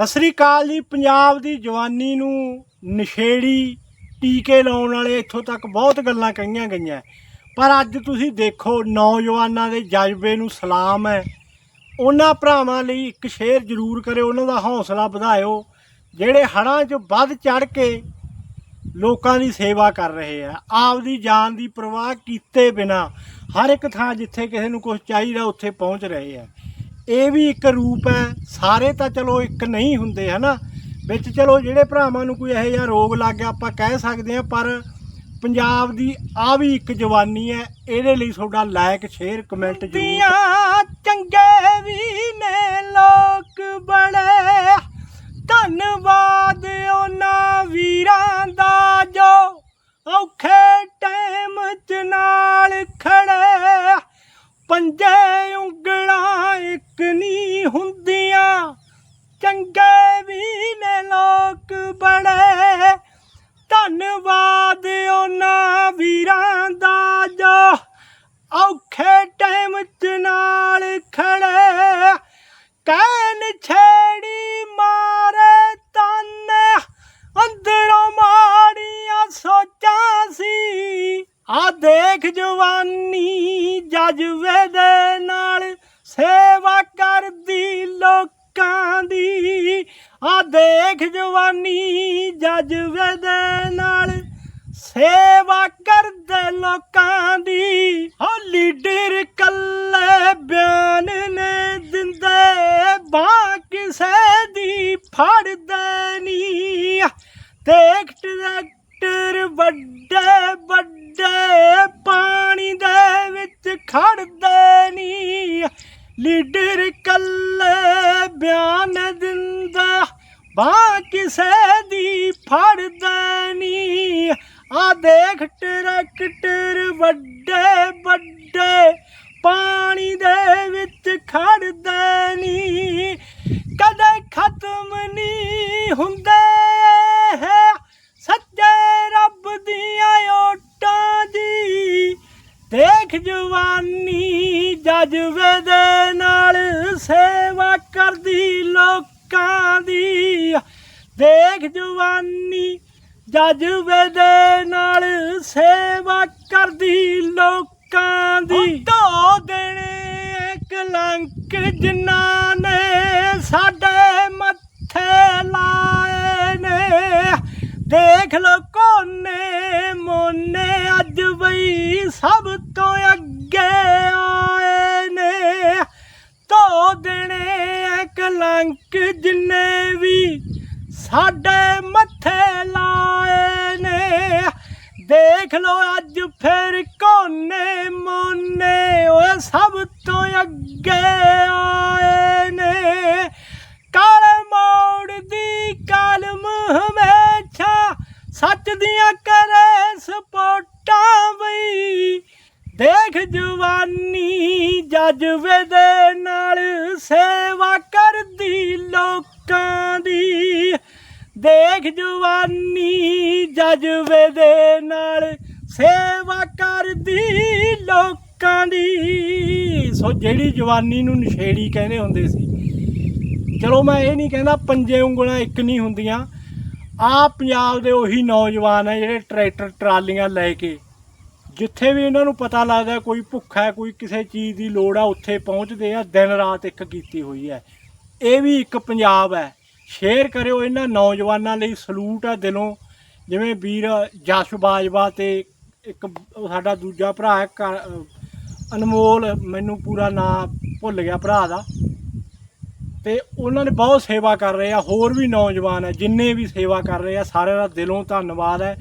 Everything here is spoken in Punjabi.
ਸਤਿ ਸ੍ਰੀ ਅਕਾਲ ਜੀ। ਪੰਜਾਬ ਦੀ ਜਵਾਨੀ ਨੂੰ ਨਸ਼ੇੜੀ ਟੀਕੇ ਲਾਉਣ ਵਾਲੇ ਇੱਥੋਂ ਤੱਕ ਬਹੁਤ ਗੱਲਾਂ ਕਹੀਆਂ ਗਈਆਂ। ਪਰ ਅੱਜ ਤੁਸੀਂ ਦੇਖੋ, ਨੌਜਵਾਨਾਂ ਦੇ ਜਜ਼ਬੇ ਨੂੰ ਸਲਾਮ ਹੈ। ਉਹਨਾਂ ਭਰਾਵਾਂ ਲਈ ਇੱਕ ਸ਼ੇਅਰ ਜ਼ਰੂਰ ਕਰਿਓ, ਉਹਨਾਂ ਦਾ ਹੌਸਲਾ ਵਧਾਇਓ, ਜਿਹੜੇ ਹੜਾਂ 'ਚ ਵੱਧ ਚੜ ਕੇ ਲੋਕਾਂ ਦੀ ਸੇਵਾ ਕਰ ਰਹੇ ਆ। ਆਪਦੀ ਜਾਨ ਦੀ ਪਰਵਾਹ ਕੀਤੇ ਬਿਨਾ ਹਰ ਇੱਕ ਥਾਂ ਜਿੱਥੇ ਕਿਸੇ ਨੂੰ ਕੁਝ ਚਾਹੀਦਾ, ਉੱਥੇ ਪਹੁੰਚ ਰਹੇ ਆ। ਇਹ ਵੀ ਇੱਕ ਰੂਪ ਹੈ, ਸਾਰੇ ਤਾਂ ਚਲੋ ਇੱਕ ਨਹੀਂ ਹੁੰਦੇ, ਹਨਾ? ਵਿੱਚ ਚਲੋ ਜਿਹੜੇ ਭਰਾਵਾਂ ਨੂੰ ਕੋਈ ਇਹੋ ਜਿਹਾ ਰੋਗ ਲੱਗ ਗਿਆ, ਆਪਾਂ ਕਹਿ ਸਕਦੇ ਹਾਂ, ਪਰ ਪੰਜਾਬ ਦੀ ਆ ਵੀ ਇੱਕ ਜਵਾਨੀ ਹੈ, ਇਹਦੇ ਲਈ ਤੁਹਾਡਾ ਲਾਇਕ ਸ਼ੇਅਰ ਕਮੈਂਟ ਜ਼ਰੂਰ ਚੰਗੇ ਵੀ ਨੇ ਲੋਕ ਬੜੇ ਧੰਨਵਾਦ ਉਹਨਾਂ ਵੀਰਾਂ ਨਾਲ ਖੜੇ ਕਹਿਣ ਛੇੜੀ ਮਾਰੇ ਤਨ, ਅੰਦਰੋਂ ਮਾੜੀਆਂ ਸੋਚਾਂ ਸੀ। ਆ ਦੇਖ ਜਵਾਨੀ ਜਜ਼ਬੇ ਦੇ ਨਾਲ ਸੇਵਾ ਕਰਦੀ ਲੋਕਾਂ ਦੀ। ਆ ਦੇਖ ਜਵਾਨੀ ਜਜ਼ਬੇ ਦੇ ਨਾਲ ਸੇਵਾ ਕਰਦੇ ਲੋਕਾਂ ਦੀ। ਹੋ ਲੀਡਰ ਕੱਲੇ ਬਿਆਨ ਖੜਦੇ ਨਹੀਂ ਲੀਡਰ ਕੱਲੇ ਬਿਆਨ ਦਿੰਦਾ, ਬਾਹ ਕਿਸੇ ਦੀ ਫੜਦੇ ਨਹੀਂ ਆ ਦੇਖ ਟਰੈਕਟਰ ਵੱਡੇ ਵੱਡੇ ਜਵਾਨੀ ਜਜ਼ਬੇ ਦੇ ਨਾਲ ਸੇਵਾ ਕਰਦੀ ਲੋਕਾਂ ਦੀ। ਦੇਖ ਜਵਾਨੀ ਜਜ਼ਬੇ ਦੇ ਨਾਲ ਸੇਵਾ ਕਰਦੀ ਲੋਕਾਂ ਦੀ। ਧੋ ਦੇਣੇ ਕਲੰਕ ਜਿਨ੍ਹਾਂ ਨੇ ਸਾਡੇ ਮੱਥੇ ਲਾਏ ਨੇ। ਦੇਖ ਲੋ ਕੋਨੇ ਮੋਨੇ ਅੱਜ ਬਈ ਸਭ ਤੋਂ ਅੱਗੇ। ਕਲੰਕ ਜਿੰਨੇ ਵੀ ਸਾਡੇ ਮੱਥੇ ਲਾਏ ਨੇ। ਦੇਖ ਲੋ ਅੱਜ ਫੇਰ ਕੋਨੇ ਮੋਨੇ ਓਏ ਸਭ ਤੋਂ ਅੱਗੇ ਆਏ ਨੇ। ਕਾਲੇ ਮੋੜ ਦੀ ਕਲਮ ਹਮੇਸ਼ਾ ਸੱਚ ਦੀਆਂ ਕਰੇ ਸਪੋਟਾਂ ਬਈ। ਦੇਖ ਜਵਾਨੀ ਜਜ਼ਬੇ ਦੇ ਨਾਲ ਸੇਵਾ ਲੋਕਾਂ ਦੀ। ਦੇਖ ਜਵਾਨੀ ਜਜ਼ਬੇ ਦੇ ਨਾਲ ਸੇਵਾ ਕਰਦੀ ਲੋਕਾਂ ਦੀ। ਸੋ ਜਿਹੜੀ ਜਵਾਨੀ ਨੂੰ ਨਸ਼ੇੜੀ ਕਹਿੰਦੇ ਹੁੰਦੇ ਸੀ। ਚਲੋ ਮੈਂ ਇਹ ਨਹੀਂ ਕਹਿੰਦਾ ਪੰਜੇ ਉਂਗਲਾਂ ਇੱਕ ਨਹੀਂ ਹੁੰਦੀਆਂ। ਆ ਪੰਜਾਬ ਦੇ ਉਹੀ ਨੌਜਵਾਨ ਆ ਜਿਹੜੇ ਟਰੈਕਟਰ, ਟਰਾਲੀਆਂ ਲੈ ਕੇ। ਜਿੱਥੇ ਵੀ ਇਹਨਾਂ ਨੂੰ ਪਤਾ ਲੱਗਦਾ ਕੋਈ ਭੁੱਖਾ ਹੈ, ਕੋਈ ਕਿਸੇ ਚੀਜ਼ ਦੀ ਲੋੜ ਆ, ਉੱਥੇ ਪਹੁੰਚਦੇ ਆ, ਦਿਨ ਰਾਤ ਇੱਕ ਕੀਤੀ ਹੋਈ ਹੈ। ਇਹ ਵੀ ਇੱਕ ਪੰਜਾਬ ਹੈ। ਸ਼ੇਅਰ ਕਰਿਓ ਇਹਨਾਂ ਨੌਜਵਾਨਾਂ ਲਈ ਸਲੂਟ ਆ ਦਿਲੋਂ। ਜਿਵੇਂ ਵੀਰ ਜਸ ਬਾਜਵਾ ਤੇ ਇੱਕ ਸਾਡਾ ਦੂਜਾ ਭਰਾ ਹੈ ਕ- ਅਨਮੋਲ, ਮੈਨੂੰ ਪੂਰਾ ਨਾਮ ਭੁੱਲ ਗਿਆ ਭਰਾ ਦਾ। ਤੇ ਉਹਨਾਂ ਨੇ ਬਹੁਤ ਸੇਵਾ ਕਰ ਰਹੇ ਆ, ਹੋਰ ਵੀ ਨੌਜਵਾਨ ਹੈ, ਜਿੰਨੇ ਵੀ ਸੇਵਾ ਕਰ ਰਹੇ ਆ, ਸਾਰਿਆਂ ਦਾ ਦਿਲੋਂ ਧੰਨਵਾਦ ਹੈ।